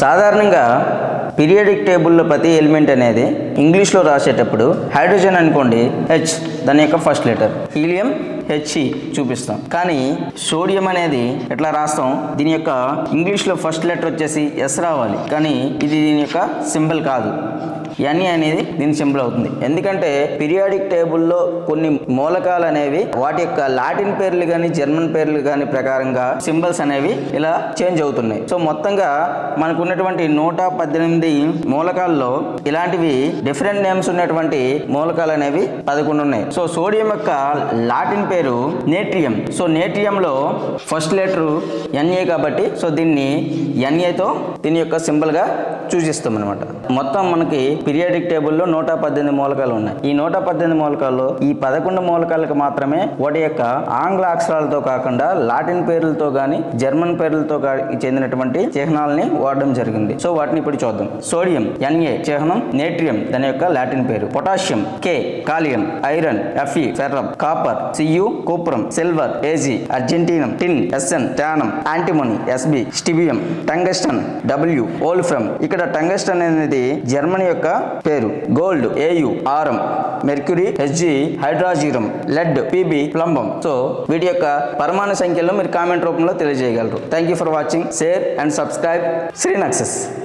సాధారణంగా పీరియాడిక్ టేబుల్లో ప్రతి ఎలిమెంట్ అనేది ఇంగ్లీష్లో రాసేటప్పుడు హైడ్రోజన్ అనుకోండి హెచ్ దాని యొక్క ఫస్ట్ లెటర్. హీలియం హెచ్ఈ చూపిస్తాం. కానీ సోడియం అనేది ఎట్లా రాస్తాం? దీని యొక్క ఇంగ్లీష్లో ఫస్ట్ లెటర్ వచ్చేసి ఎస్ రావాలి. కానీ ఇది దీని యొక్క సింబల్ కాదు. ఎన్ఈ అనేది దీని సింబల్ అవుతుంది. ఎందుకంటే పీరియాడిక్ టేబుల్లో కొన్ని మూలకాలు అనేవి వాటి యొక్క లాటిన్ పేర్లు కానీ జర్మన్ పేర్లు కానీ ప్రకారంగా సింబల్స్ అనేవి ఇలా చేంజ్ అవుతున్నాయి. సో మొత్తంగా మనకు ఉన్నటువంటి నూట పద్దెనిమిది మూలకాల్లో ఇలాంటివి డిఫరెంట్ నేమ్స్ ఉన్నటువంటి మూలకాలు అనేవి పదకొండు ఉన్నాయి. సో సోడియం యొక్క లాటిన్ పేరు నేట్రియం. సో నేట్రియంలో ఫస్ట్ లెటర్ ఎన్ఏ కాబట్టి సో దీన్ని ఎన్ఏతో దీని యొక్క సింబల్గా సూచిస్తాం అనమాట మొత్తం మనకి పీరియాడిక్ టేబుల్లో నూట పద్దెనిమిది మూలకాలు ఉన్నాయి. ఈ నూట పద్దెనిమిది మూలకాల్లో ఈ పదకొండు మూలకాలకు మాత్రమే వాటి యొక్క ఆంగ్ల అక్షరాలతో కాకుండా లాటిన్ పేర్లతో గాని జర్మన్ పేర్లతో చెందినటువంటి చిహ్నాలని వాడడం జరిగింది. సో వాటిని ఇప్పుడు చూద్దాం. సోడియం ఎన్ఏ చిహ్నం నేట్రియం దాని యొక్క లాటిన్ పేరు. Potassium K kalium iron F E ferrum copper C U cuprum silver A G argentum tin S N stannum antimony S B stibium tungsten W wolfram ఇక్కడ టంగస్టన్ అనేది Germany యొక్క పేరు. Gold A U aurum. Mercury H G hydrargyrum lead P B plumbum. So వీటి యొక్క పరమాణు సంఖ్యలో మీరు comment రూపంలో తెలియజేయగలరు. Thank you for watching share and subscribe శ్రీనక్సెస్